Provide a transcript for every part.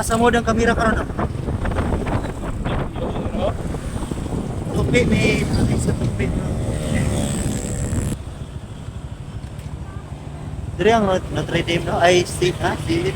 Asa mo ang kamera karon? Tupi may ano sa tupi. Dire ang Notre Dame no? Ay, si, ha? Si,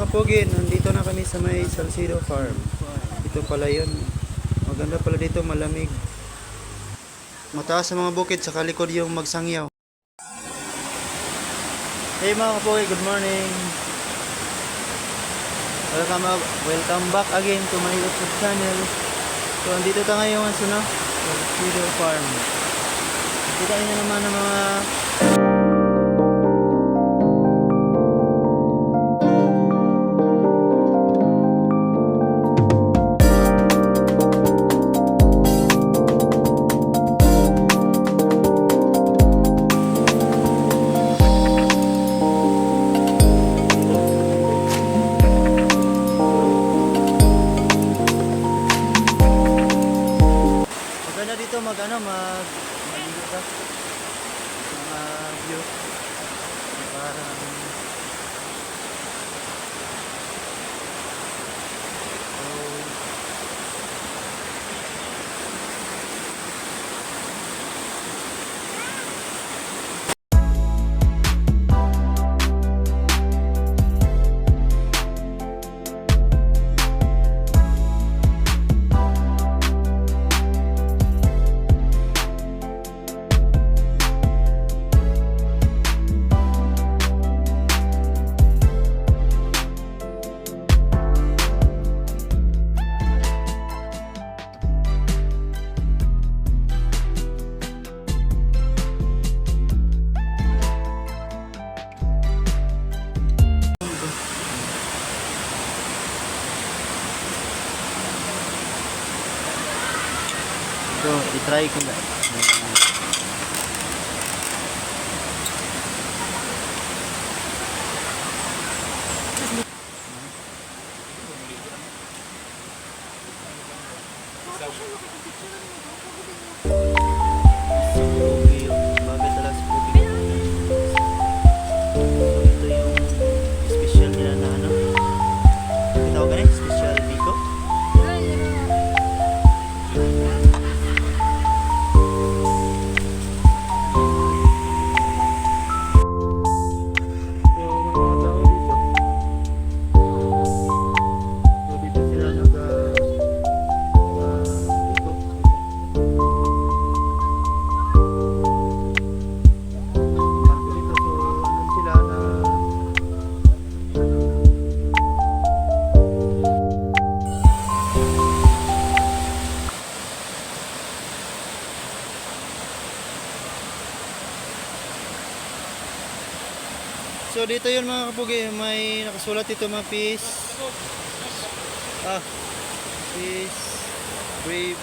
mga kapugin, nandito na kami sa may Salcido Farm. Ito pala yun. Maganda pala dito, malamig. Mataas sa mga bukid, sa likod yung magsangyaw. Hey mga kapugin, good morning. Welcome, welcome back again to my YouTube channel. So andito tayo ngayon sa no? Farm. Kita niyo naman ang mga try So dito yun mga kapugi, may nakasulat dito mga peace. Ah, peace, brave,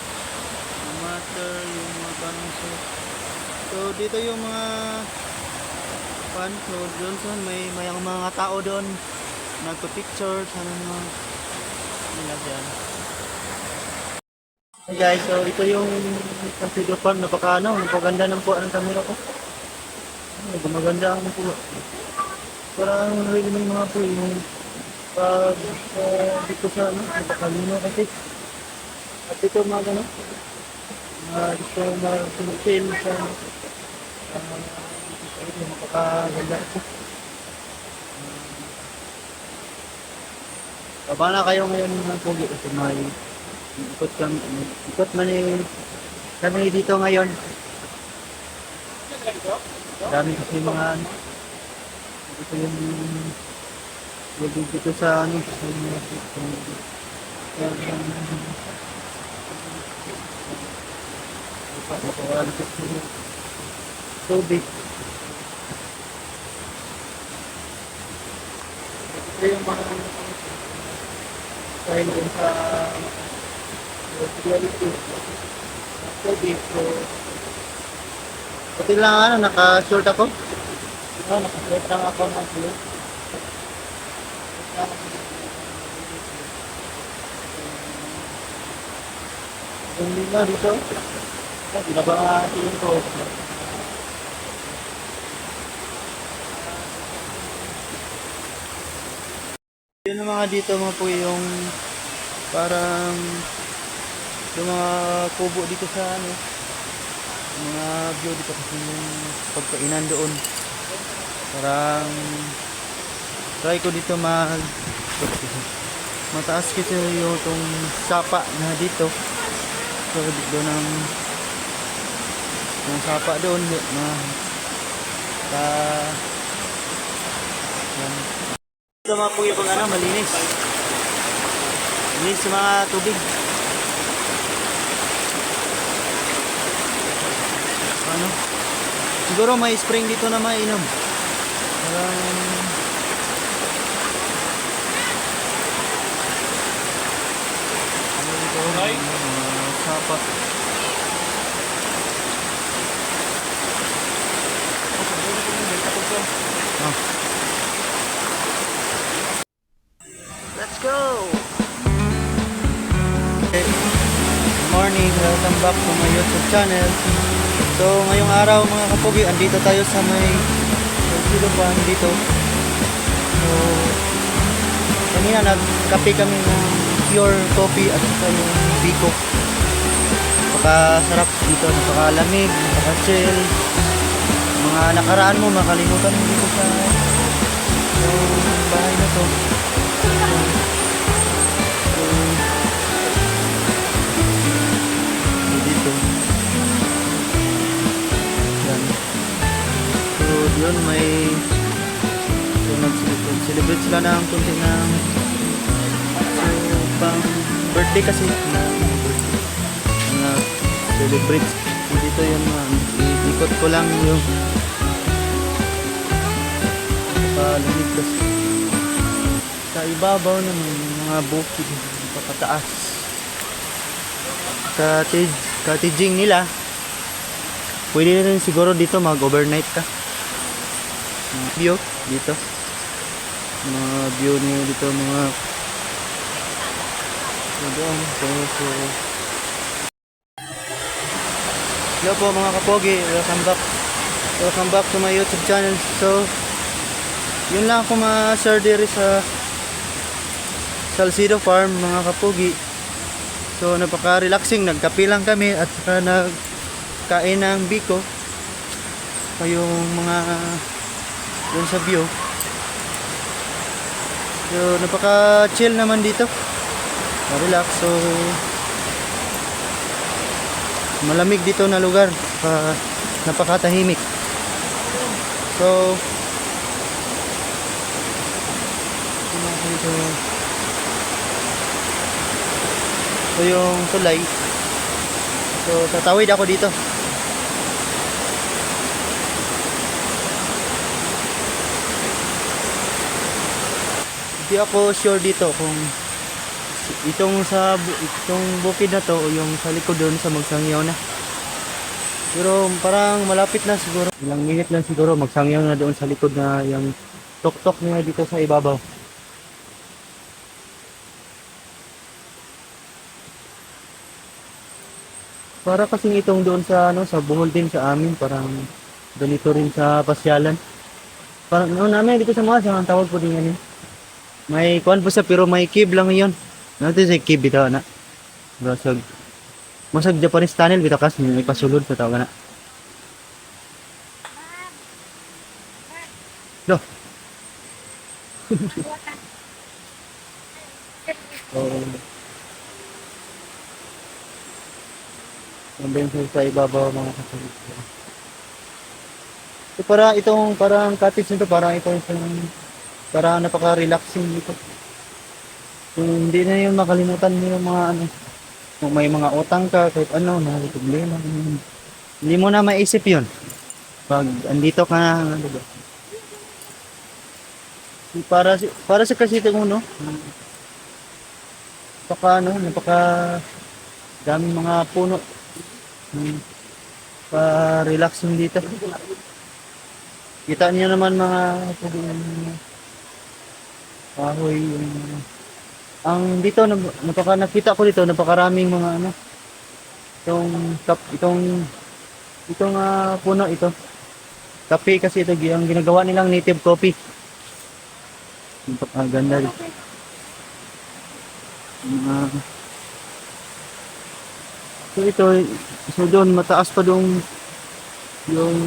matter, yung mga tanong so. Dito yung mga pan, so sa may, may mga tao doon nagpa-picture, sana mga nila dyan. Hey guys, so ito yung consider farm, napaka ano, napaganda ng po ang camera ko. Ano, gumaganda ang pulo. Parang narinig ng mga po yung pag uh, dito sa ano, napakalino kasi. At ito mga ano, uh, mga sinipin sa uh, ito napakaganda ito. Baba na kayo ngayon mga pogi kasi may ikot kami, ikot man eh, kami dito ngayon. Dami kasi mga ano, ito yung lubig dito sa ano sa mga sa tubig. Ito yung mga dahil din sa reality. Tubig. So Buti lang ano, naka-short ako. Oo, naka-short lang ako ng blue. Yung lima dito. Ginaba nga tingin ko. Yun mga dito mga po yung parang yung mga kubo dito sa ano mga view dito kasi yung pagkainan doon parang try ko dito mag mataas kasi yung itong sapa na dito. So dito ng yung sapa doon na ta yan. Ito mga pugi pag ano malinis. Malinis yung mga tubig. Ano? Siguro may spring dito na mainom parang ano dito mga sapa Ah. Let's go! Okay. Good morning, welcome back to my YouTube channel. So ngayong araw mga kapugi, andito tayo sa may Silopan dito. So kanina nagkape kami ng pure coffee at saka yung biko. Napakasarap dito, napakalamig, napaka-chill. Mga nakaraan mo, makalimutan mo dito sa sa bahay na to. Yun may so, nag-celebrate sila ng kunti ng so, pang birthday kasi. Na birthday celebrate. So, dito yun man ikot ko lang yung palamig kasi. Sa ibabaw yung mga bukid papataas cottage cottaging nila. Pwede na rin siguro dito mag-overnight ka. Mga view dito. Mga view niyo dito mga So, doon. So, so. Hello po mga kapogi, welcome back. Welcome back to my YouTube channel. So, yun lang ako ma-share diri sa Salcido Farm mga kapogi. So, napaka-relaxing. Nagkape lang kami at saka nagkain ng biko. Kayong mga dun sa view. So, napaka-chill naman dito. Relax. So, malamig dito na lugar. Pa, napakatahimik. So? So, yung tulay. So, tatawid ako dito. Hindi ako sure dito kung itong sa itong bukid na to yung sa likod doon sa magsangyaw na. Pero parang malapit na siguro. Ilang minute lang siguro magsangyaw na doon sa likod na yung tok-tok niya dito sa ibabaw. Para kasing itong doon sa ano sa Bohol din sa amin parang ganito rin sa pasyalan. Parang ano namin dito sa mga sa tawag po din yan. yun. May kuan po siya pero may cave lang yun. Natin sa cave bitaw na. Basag. Masag Japanese tunnel bitaw kas may pasulod sa tawag na. Do. Oh. Nandun sa sa ibabaw mga kasalit. So, para itong parang cottage nito parang itong isang para napaka-relaxing dito. Kung hindi na yung makalimutan mo yung mga ano, kung may mga utang ka, kahit ano, na problema. Hindi mo na maisip yun. Pag andito ka na, ano ba? Para, si- para sa kasito mo, no? Napaka, ano, napaka daming mga puno. Hmm. Pa-relaxing dito. Kita niyo naman mga kahoy yung ang dito nap- napaka nakita ko dito napakaraming mga ano itong kap itong itong ah, puno ito. Kape kasi ito ang ginagawa nilang native coffee. Ang ganda rin. Mga so ito so doon mataas pa doon yung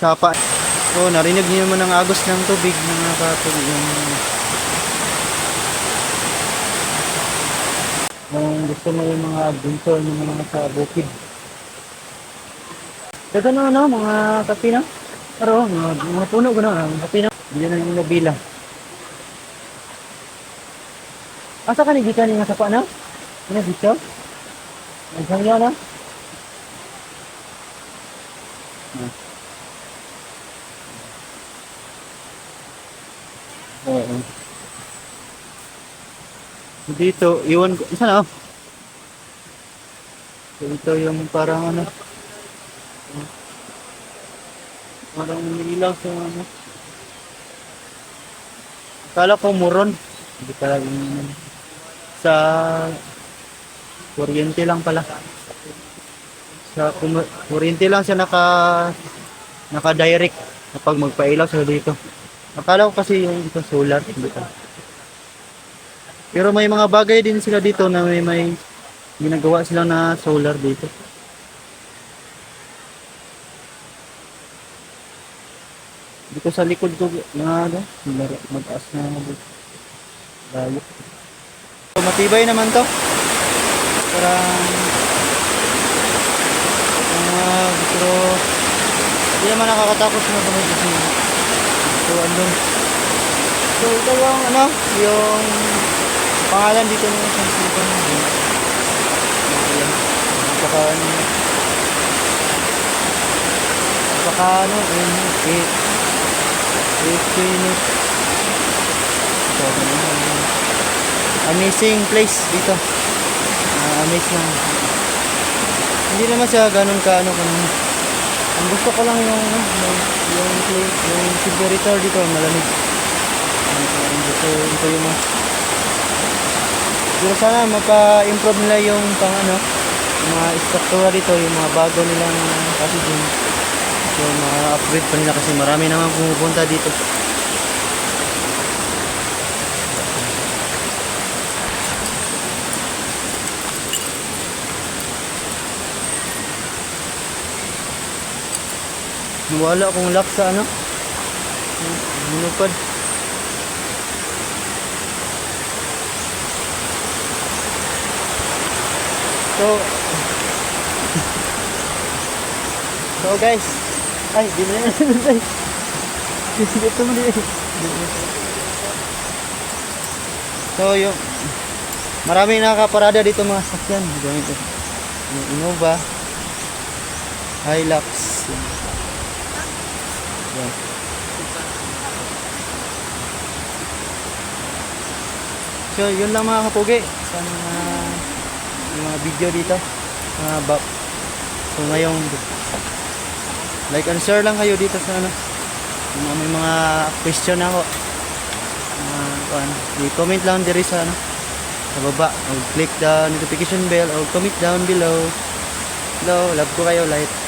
sapa so narinig niyo naman ang agos ng tubig mga kapatid yung kung gusto mo yung mga adventure ng mga sa bukid. Ito na ano, mga kape na. Pero, mga, mga puno ko na, mga kape na. Hindi na yung nabila. Asa ka ni nga sapa na? Ano dito? Ang sangya na? Oo. Dito, iwan ko. Na? oh? Dito yung parang ano. Parang nilaw sa ano. Akala ko muron. Hindi pala yung. Sa kuryente lang pala. Sa kuryente lang siya naka naka-direct kapag magpailaw siya dito. Akala ko kasi yung ito solar. Hindi pala. Pero may mga bagay din sila dito na may may ginagawa sila na solar dito. Dito sa likod ko na ano, mataas na layo. So, matibay naman to. Parang uh, pero hindi naman nakakatakot na tumay kasi so andun so ito yung ano yung pangalan dito ng isang sipon Baka ano Baka ano yun, eight. Eight. Minutes so, ano, amazing place dito. Uh, amaze lang. Hindi naman siya ganun ka ano kanang Ang gusto ko lang yung ano, yung yung play, yung temperature dito malamig. Ang ang gusto ito yung mga Pero sana mapa-improve nila yung pang ano, mga struktura dito, yung mga bago nilang kasi din. Yung mga upgrade pa nila kasi marami naman pumupunta dito. Wala akong lock sa ano. Minupad. So, so guys, ay, di mo na yun. Dito mo din. So, yung, maraming nakakaparada dito mga sakyan. Ganito. Yung Innova, Hilux, yan. So, yun lang mga kapugi. Sa mga, mga video dito. Mga bab. So, ngayong like and share lang kayo dito sa ano. Kung may mga question ako. Mga, ano, i-comment lang diri sa ano. Sa baba. O click the notification bell o comment down below. Hello, love ko kayo light.